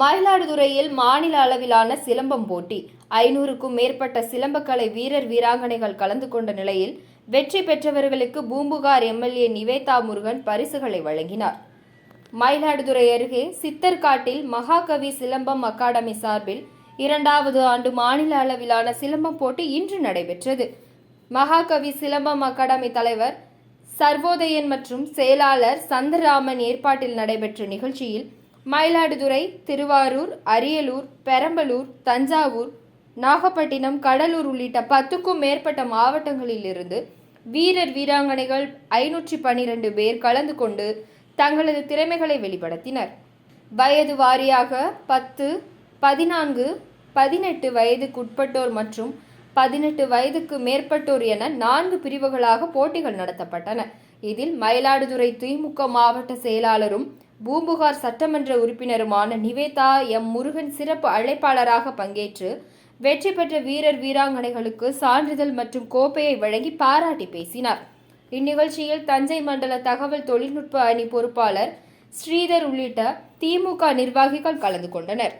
மயிலாடுதுறையில் மாநில அளவிலான சிலம்பம் போட்டி. ஐநூறுக்கும் மேற்பட்ட சிலம்பக்கலை வீரர் வீராங்கனைகள் கலந்து கொண்ட நிலையில் வெற்றி பெற்றவர்களுக்கு பூம்புகார் எம்எல்ஏ நிவேதா முருகன் பரிசுகளை வழங்கினார். மயிலாடுதுறை அருகே சித்தர்காட்டில் மகாகவி சிலம்பம் அகாடமி சார்பில் இரண்டாவது ஆண்டு மாநில அளவிலான சிலம்பம் போட்டி இன்று நடைபெற்றது. மகாகவி சிலம்பம் அகாடமி தலைவர் சர்வோதயன் மற்றும் செயலாளர் சந்தராமன் ஏற்பாட்டில் நடைபெற்ற நிகழ்ச்சியில் மயிலாடுதுறை திருவாரூர் அரியலூர் பெரம்பலூர் தஞ்சாவூர் நாகப்பட்டினம் கடலூர் உள்ளிட்ட பத்துக்கும் மேற்பட்ட மாவட்டங்களிலிருந்து வீரர் வீராங்கனைகள் ஐநூற்றி பன்னிரண்டு பேர் கலந்து கொண்டு தங்களது திறமைகளை வெளிப்படுத்தினர். வயது வாரியாக பத்து பதினான்கு பதினெட்டு வயதுக்குட்பட்டோர் மற்றும் பதினெட்டு வயதுக்கு மேற்பட்டோர் என நான்கு பிரிவுகளாக போட்டிகள் நடத்தப்பட்டன. இதில் மயிலாடுதுறை திமுக மாவட்ட செயலாளரும் பூம்புகார் சட்டமன்ற உறுப்பினருமான நிவேதா எம் முருகன் சிறப்பு அழைப்பாளராக பங்கேற்று வெற்றி பெற்ற வீரர் வீராங்கனைகளுக்கு சான்றிதழ் மற்றும் கோப்பையை வழங்கி பாராட்டி பேசினார். இந்நிகழ்ச்சியில் தஞ்சை மண்டல தகவல் தொழில்நுட்ப அணி பொறுப்பாளர் ஸ்ரீதர் உள்ளிட்ட திமுக நிர்வாகிகள் கலந்து கொண்டனர்.